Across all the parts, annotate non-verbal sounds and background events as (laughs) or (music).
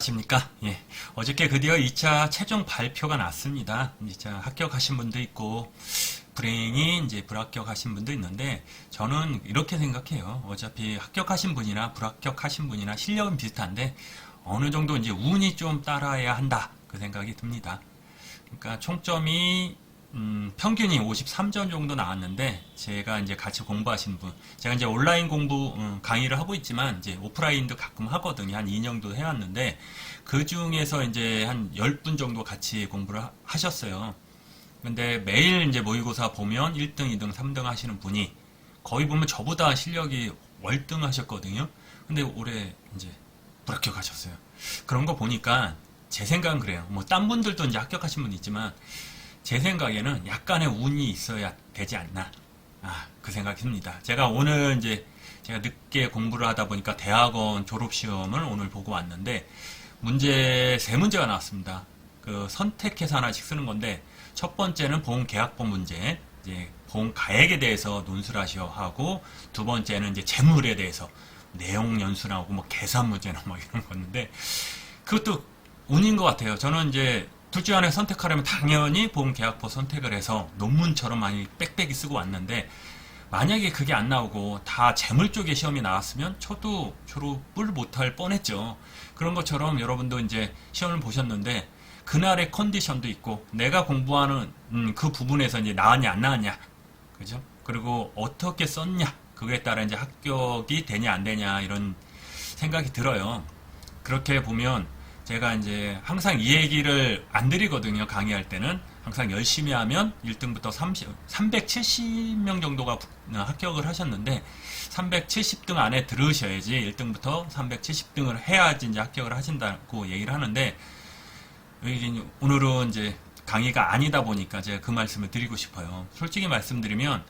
십니까? 예. 어저께 드디어 2차 최종 발표가 났습니다. 2차 합격하신 분도 있고, 불행히 이제 불합격하신 분도 있는데, 저는 이렇게 생각해요. 어차피 합격하신 분이나 불합격하신 분이나 실력은 비슷한데, 어느 정도 이제 운이 좀 따라야 한다. 그 생각이 듭니다. 그러니까 총점이 음, 평균이 53점 정도 나왔는데 제가 이제 같이 공부하신 분, 제가 이제 온라인 공부 음, 강의를 하고 있지만 이제 오프라인도 가끔 하거든요. 한 2년 정도 해왔는데 그 중에서 이제 한 10분 정도 같이 공부를 하- 하셨어요. 근데 매일 이제 모의고사 보면 1등, 2등, 3등 하시는 분이 거의 보면 저보다 실력이 월등 하셨거든요. 근데 올해 이제 불합격하셨어요. 그런 거 보니까 제 생각은 그래요. 뭐 딴 분들도 이제 합격하신 분 있지만 제 생각에는 약간의 운이 있어야 되지 않나. 아, 그 생각이 듭니다. 제가 오늘 이제 제가 늦게 공부를 하다 보니까 대학원 졸업 시험을 오늘 보고 왔는데 문제 세 문제가 나왔습니다. 그 선택해서 하나씩 쓰는 건데 첫 번째는 보험 계약법 문제, 이제 보험 가액에 대해서 하셔 하고 두 번째는 이제 재물에 대해서 내용 연수 나오고 뭐 계산 문제 나오고 막 이런 거였는데 그것도 운인 것 같아요. 저는 이제 둘 중 하나 선택하려면 당연히 보험 계약법 선택을 해서 논문처럼 많이 빽빽이 쓰고 왔는데 만약에 그게 안 나오고 다 재물 쪽의 시험이 나왔으면 저도 졸업을 못할 뻔했죠. 그런 것처럼 여러분도 이제 시험을 보셨는데 그날의 컨디션도 있고 내가 공부하는 음, 그 부분에서 이제 나왔냐 안 나왔냐 그죠? 그리고 어떻게 썼냐 그거에 따라 이제 합격이 되냐 안 되냐 이런 생각이 들어요. 그렇게 보면 제가 이제 항상 이 얘기를 안 드리거든요. 강의할 때는 항상 열심히 하면 1등부터 30, 370명 정도가 부- 어, 합격을 하셨는데 370등 안에 들으셔야지 1등부터 370등을 해야지 이제 합격을 하신다고 얘기를 하는데 오늘은 이제 강의가 아니다 보니까 제가 그 말씀을 드리고 싶어요. 솔직히 말씀드리면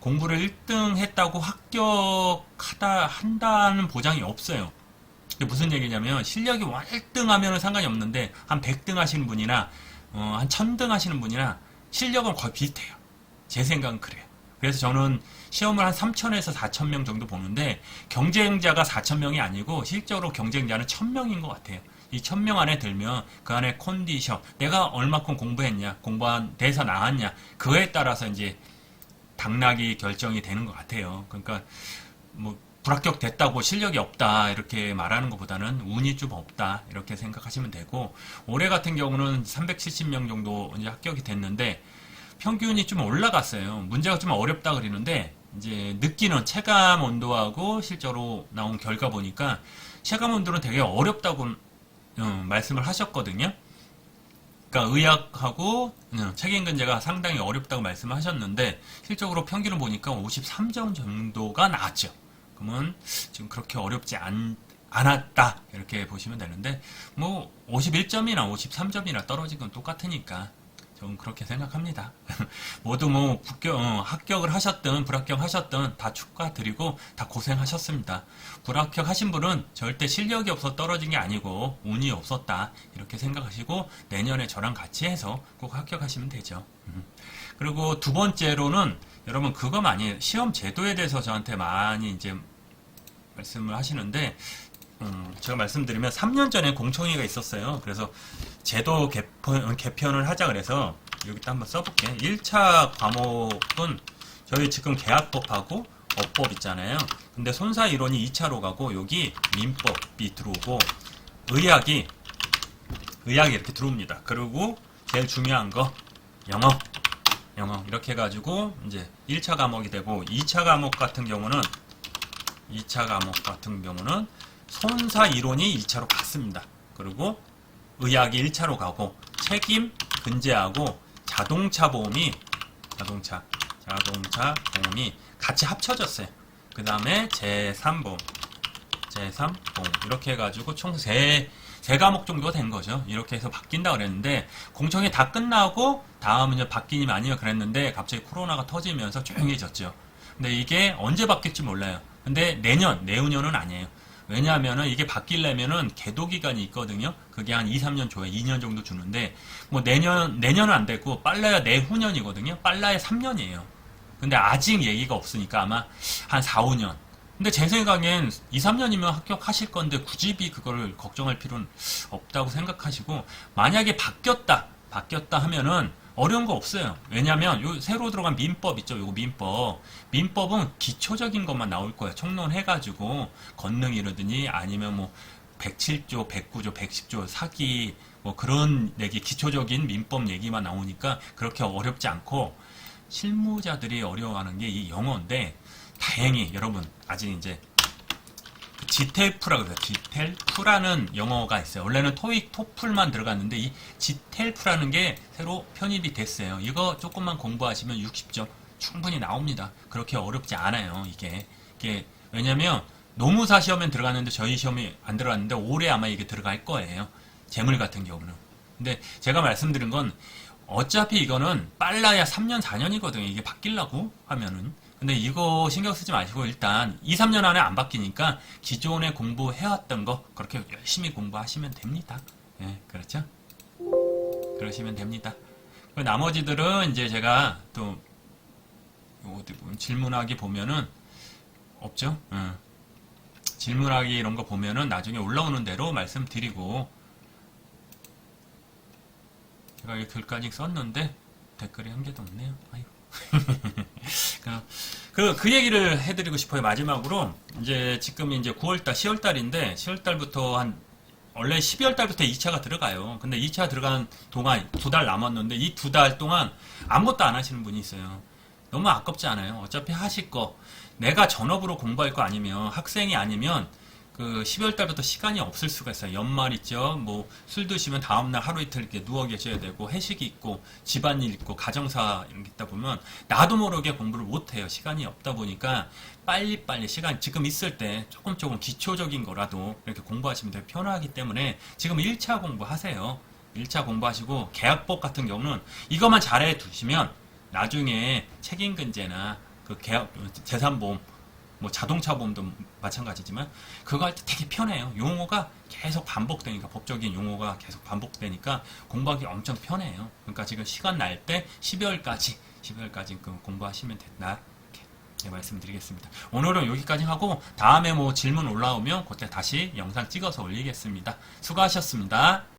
공부를 1등 했다고 합격하다 한다는 보장이 없어요. 무슨 얘기냐면 실력이 1등 하면은 상관이 없는데 한 100등 하시는 분이나 어, 한 1000등 하시는 분이나 실력은 거의 비슷해요. 제 생각은 그래요. 그래서 저는 시험을 한 3천에서 4천 명 정도 보는데 경쟁자가 4천 명이 아니고 실제로 경쟁자는 1000명인 것 같아요. 이 1000명 안에 들면 그 안에 컨디션, 내가 얼마큼 공부했냐, 공부한 돼서 나왔냐, 그거에 따라서 이제 당락이 결정이 되는 것 같아요. 그러니까 뭐 불합격 됐다고 실력이 없다 이렇게 말하는 것보다는 운이 좀 없다 이렇게 생각하시면 되고 올해 같은 경우는 370명 정도 이제 합격이 됐는데 평균이 좀 올라갔어요. 문제가 좀 어렵다 그러는데 이제 느끼는 체감 온도하고 실제로 나온 결과 보니까 체감 온도는 되게 어렵다고 어, 말씀을 하셨거든요. 그러니까 의학하고 어, 책임 근제가 상당히 어렵다고 말씀하셨는데 실적으로 평균을 보니까 53점 정도가 나왔죠. 그러면 지금 그렇게 어렵지 않, 않았다. 이렇게 보시면 되는데 뭐 51점이나 53점이나 떨어진 건 똑같으니까 저는 그렇게 생각합니다. (laughs) 모두 뭐 합격, 어, 합격을 하셨든 불합격하셨든 다 축하드리고 다 고생하셨습니다. 불합격하신 분은 절대 실력이 없어 떨어진 게 아니고 운이 없었다 이렇게 생각하시고 내년에 저랑 같이 해서 꼭 합격하시면 되죠. 음. 그리고 두 번째로는 여러분 그거 많이 시험 제도에 대해서 저한테 많이 이제 말씀을 하시는데 음, 제가 말씀드리면 3년 전에 공청회가 있었어요. 그래서 제도 개편, 개편을 하자 그래서 여기다 한번 써볼게. 1차 과목은 저희 지금 계약법하고 업법 있잖아요. 근데 손사 이론이 2차로 가고 여기 민법이 들어오고 의학이 의학이 이렇게 들어옵니다. 그리고 제일 중요한 거 영어 영어 이렇게 해가지고 이제 1차 과목이 되고 2차 과목 같은 경우는 2차 과목 같은 경우는 손사 이론이 2차로 갔습니다. 그리고 의학이 1차로 가고 책임 근제하고 자동차 보험이 자동차 자동차 보험이 같이 합쳐졌어요. 그 다음에 제3보험 제3보험 이렇게 해가지고 총세 세 과목 정도 된 거죠. 이렇게 해서 바뀐다 그랬는데 공청회 다 끝나고 다음은 바뀌면 아니면 그랬는데 갑자기 코로나가 터지면서 조용해졌죠. 근데 이게 언제 바뀔지 몰라요. 근데 내년, 내후년은 아니에요. 왜냐하면은 이게 바뀌려면은 계도 기간이 있거든요. 그게 한 2, 3년 줘요. 2년 정도 주는데 뭐 내년 내년은 안 되고 빨라야 내후년이거든요. 빨라야 3년이에요. 근데 아직 얘기가 없으니까 아마 한 4, 5년 근데 제 생각엔 2, 3년이면 합격하실 건데 굳이 그거를 걱정할 필요는 없다고 생각하시고 만약에 바뀌었다 바뀌었다 하면은 어려운 거 없어요. 왜냐면 요 새로 들어간 민법 있죠. 요거 민법. 민법은 기초적인 것만 나올 거예요. 총론 해가지고 건능이라든지 아니면 뭐 107조, 109조, 110조 사기 뭐 그런 얘기 기초적인 민법 얘기만 나오니까 그렇게 어렵지 않고 실무자들이 어려워하는 게 이 영어인데 다행히 여러분 아직 이제 그 지텔프라고 그래요. 지텔프라는 영어가 있어요. 원래는 토익, 토플만 들어갔는데 이 지텔프라는 게 새로 편입이 됐어요. 이거 조금만 공부하시면 60점 충분히 나옵니다. 그렇게 어렵지 않아요. 이게 이게 왜냐면 노무사 시험에 들어갔는데 저희 시험이 안 들어갔는데 올해 아마 이게 들어갈 거예요. 재물 같은 경우는. 근데 제가 말씀드린 건 어차피 이거는 빨라야 3년, 4년이거든요. 이게 바뀌려고 하면은. 근데 이거 신경 쓰지 마시고 일단 2, 3년 안에 안 바뀌니까 기존에 공부해왔던 거 그렇게 열심히 공부하시면 됩니다. 예, 그렇죠? 그러시면 됩니다. 그 나머지들은 이제 제가 또 어디 보면 질문하기 보면은 없죠? 예. 질문하기 이런 거 보면은 나중에 올라오는 대로 말씀드리고 제가 이 글까지 썼는데 댓글이 한 개도 없네요. 아이고. (laughs) 그, 그 얘기를 해드리고 싶어요. 마지막으로. 이제 지금 이제 9월달, 10월달인데, 10월달부터 한, 원래 12월달부터 2차가 들어가요. 근데 2차 들어간 동안 두 달 남았는데, 이 두 달 동안 아무것도 안 하시는 분이 있어요. 너무 아깝지 않아요? 어차피 하실 거. 내가 전업으로 공부할 거 아니면, 학생이 아니면, 그 12월 달부터 시간이 없을 수가 있어요. 연말 있죠. 뭐 술 드시면 다음 날 하루 이틀 이렇게 누워 계셔야 되고 회식이 있고 집안일 있고 가정사 이런 게 있다 보면 나도 모르게 공부를 못 해요. 시간이 없다 보니까 빨리빨리 시간 지금 있을 때 조금 조금 기초적인 거라도 이렇게 공부하시면 되게 편하기 때문에 지금 1차 공부하세요. 1차 공부하시고 계약법 같은 경우는 이것만 잘해 두시면 나중에 책임 근제나 그 계약 재산보험 뭐 자동차 보험도 마찬가지지만 그거 할 때 되게 편해요. 용어가 계속 반복되니까 법적인 용어가 계속 반복되니까 공부하기 엄청 편해요. 그러니까 지금 시간 날 때 12월까지 12월까지 그 공부하시면 된다. 이렇게 네, 말씀드리겠습니다. 오늘은 여기까지 하고 다음에 뭐 질문 올라오면 그때 다시 영상 찍어서 올리겠습니다. 수고하셨습니다.